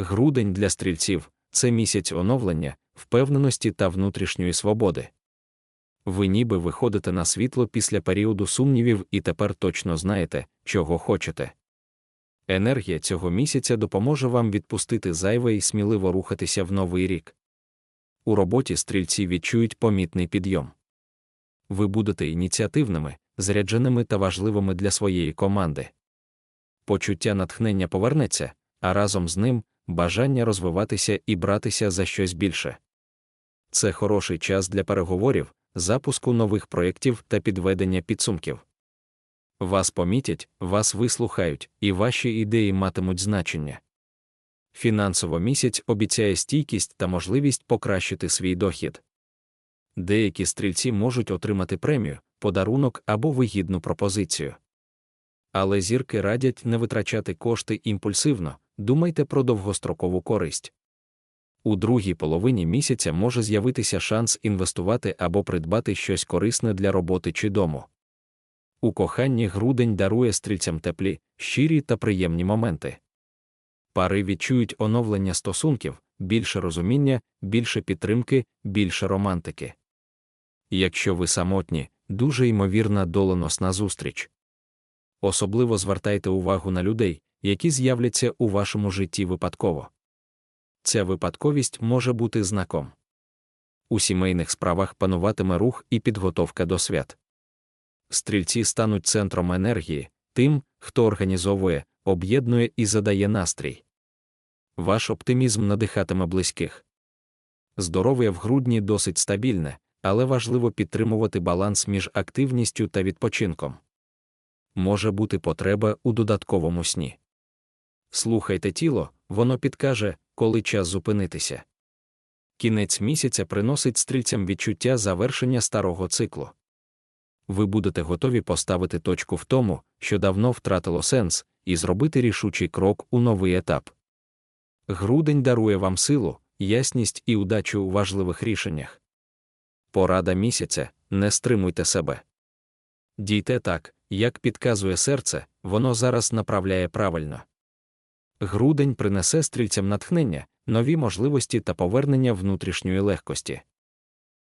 Грудень для стрільців це місяць оновлення, впевненості та внутрішньої свободи. Ви ніби виходите на світло після періоду сумнівів і тепер точно знаєте, чого хочете. Енергія цього місяця допоможе вам відпустити зайве і сміливо рухатися в новий рік. У роботі стрільці відчують помітний підйом. Ви будете ініціативними, зарядженими та важливими для своєї команди. Почуття натхнення повернеться, а разом з ним бажання розвиватися і братися за щось більше. Це хороший час для переговорів, запуску нових проєктів та підведення підсумків. Вас помітять, вас вислухають, і ваші ідеї матимуть значення. Фінансово місяць обіцяє стійкість та можливість покращити свій дохід. Деякі стрільці можуть отримати премію, подарунок або вигідну пропозицію. Але зірки радять не витрачати кошти імпульсивно, думайте про довгострокову користь. У другій половині місяця може з'явитися шанс інвестувати або придбати щось корисне для роботи чи дому. У коханні грудень дарує стрільцям теплі, щирі та приємні моменти. Пари відчують оновлення стосунків, більше розуміння, більше підтримки, більше романтики. Якщо ви самотні, дуже ймовірна доленосна зустріч. Особливо звертайте увагу на людей, які з'являться у вашому житті випадково. Ця випадковість може бути знаком. У сімейних справах пануватиме рух і підготовка до свят. Стрільці стануть центром енергії, тим, хто організовує, об'єднує і задає настрій. Ваш оптимізм надихатиме близьких. Здоров'я в грудні досить стабільне, але важливо підтримувати баланс між активністю та відпочинком. Може бути потреба у додатковому сні. Слухайте тіло, воно підкаже, коли час зупинитися. Кінець місяця приносить стрільцям відчуття завершення старого циклу. Ви будете готові поставити точку в тому, що давно втратило сенс, і зробити рішучий крок у новий етап. Грудень дарує вам силу, ясність і удачу у важливих рішеннях. Порада місяця не стримуйте себе. Дійте так, як підказує серце, воно зараз направляє правильно. Грудень принесе стрільцям натхнення, нові можливості та повернення внутрішньої легкості.